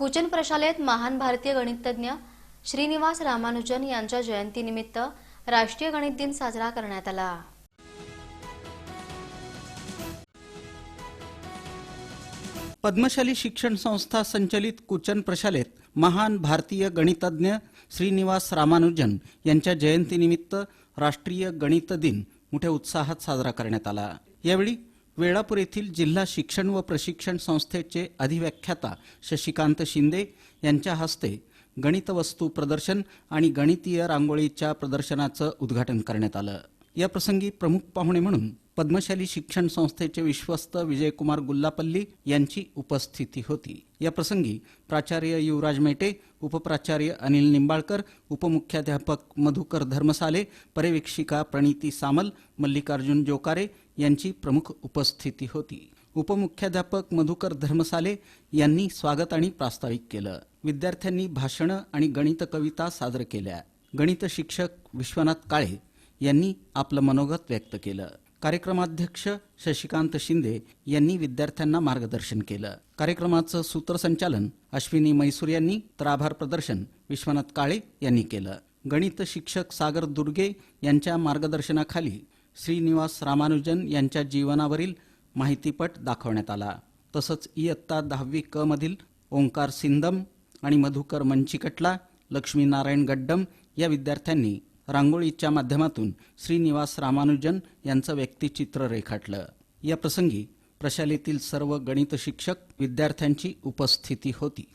कुचन प्रशालेत महान भारतीय गणितज्ञ श्रीनिवास रामानुजन यांच्या जयंतीनिमित्त राष्ट्रीय गणित दिन साजरा करण्यात आला. पद्मशाली शिक्षण संस्था संचलित कुचन प्रशालेत महान भारतीय गणितज्ञ श्रीनिवास रामानुजन यांच्या जयंतीनिमित्त राष्ट्रीय गणित दिन मोठ्या उत्साहात साजरा करण्यात आला. यावेळी वेळापूर येथील जिल्हा शिक्षण व प्रशिक्षण संस्थेचे अधिव्याख्याता शशिकांत शिंदे यांच्या हस्ते गणित वस्तू प्रदर्शन आणि गणितीय रांगोळीच्या प्रदर्शनाचं उद्घाटन करण्यात आलं. या प्रसंगी प्रमुख पाहुणे म्हणून पद्मशाली शिक्षण संस्थेचे विश्वस्त विजयकुमार गुल्लापल्ली यांची उपस्थिती होती. या प्रसंगी प्राचार्य युवराज मेटे उपप्राचार्य अनिल निंबाळकर उपमुख्याध्यापक मधुकर धर्मसाले पर्यवेक्षिका प्रणिती सामल मल्लिकार्जुन जोकारे यांची प्रमुख उपस्थिती होती. उपमुख्याध्यापक मधुकर धर्मसाले यांनी स्वागत आणि प्रास्ताविक केलं. विद्यार्थ्यांनी भाषणं आणि गणित कविता सादर केल्या. गणित शिक्षक विश्वनाथ काळे यांनी आपलं मनोगत व्यक्त केलं. कार्यक्रमाध्यक्ष शशिकांत शिंदे यांनी विद्यार्थ्यांना मार्गदर्शन केलं. कार्यक्रमाचं सूत्रसंचालन अश्विनी मैसूर यांनी तर आभार प्रदर्शन विश्वनाथ काळे यांनी केलं. गणित शिक्षक सागर दुर्गे यांच्या मार्गदर्शनाखाली श्रीनिवास रामानुजन यांच्या जीवनावरील माहितीपट दाखवण्यात आला. तसंच इयत्ता दहावी क मधील ओंकार सिंदम आणि मधुकर मंचिकटला लक्ष्मीनारायण गड्डम या विद्यार्थ्यांनी रांगोळीच्या माध्यमातून श्रीनिवास रामानुजन यांचं व्यक्तिचित्र रेखाटलं. या प्रसंगी प्रशालेतील सर्व गणित शिक्षक विद्यार्थ्यांची उपस्थिती होती.